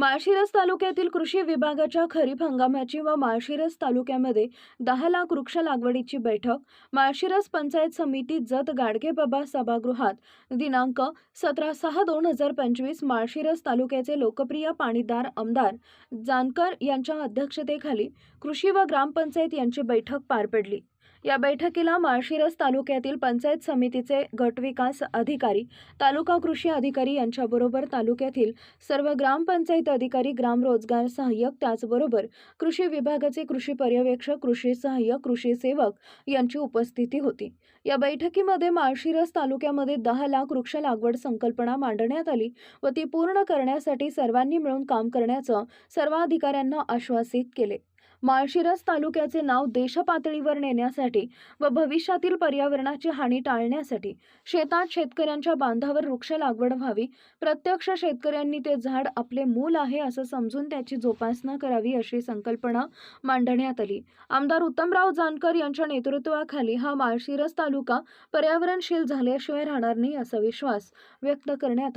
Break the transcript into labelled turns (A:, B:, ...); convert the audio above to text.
A: माळशिरस तालुक्यातील कृषी विभागाच्या खरीप हंगामाची व माळशिरस तालुक्यामध्ये दहा लाख वृक्ष लागवडीची बैठक माळशिरस पंचायत समिती जत गाडगेबाबा सभागृहात दिनांक सतरा सहा दोन हजार पंचवीस माळशिरस तालुक्याचे लोकप्रिय पाणीदार आमदार जानकर यांच्या अध्यक्षतेखाली कृषी व ग्रामपंचायत यांची बैठक पार पडली. या बैठकीला माळशिरस तालुक्यातील पंचायत समितीचे गटविकास अधिकारी तालुका कृषी अधिकारी यांच्याबरोबर तालुक्यातील सर्व ग्रामपंचायत अधिकारी ग्राम रोजगार सहाय्यक त्याचबरोबर कृषी विभागाचे कृषी पर्यवेक्षक कृषी सहाय्यक कृषी सेवक यांची उपस्थिती होती. या बैठकीमध्ये माळशिरस तालुक्यामध्ये दहा लाख वृक्ष लागवड संकल्पना मांडण्यात आली व ती पूर्ण करण्यासाठी सर्वांनी मिळून काम करण्याचं सर्व अधिकाऱ्यांना आश्वासित केले. माळशिरस तालुक्याचे नाव देशपातळीवर नेण्यासाठी व भविष्यातील पर्यावरणाची हानी टाळण्यासाठी शेतात शेतकऱ्यांच्या बांधावर वृक्ष लागवड व्हावी. प्रत्यक्ष शेतकऱ्यांनी ते झाड आपले मूल आहे असं समजून त्याची जोपासना करावी अशी संकल्पना मांडण्यात आली. आमदार उत्तमराव जानकर यांच्या नेतृत्वाखाली हा माळशिरस तालुका पर्यावरणशील झाल्याशिवाय राहणार नाही असा विश्वास व्यक्त करण्यात आला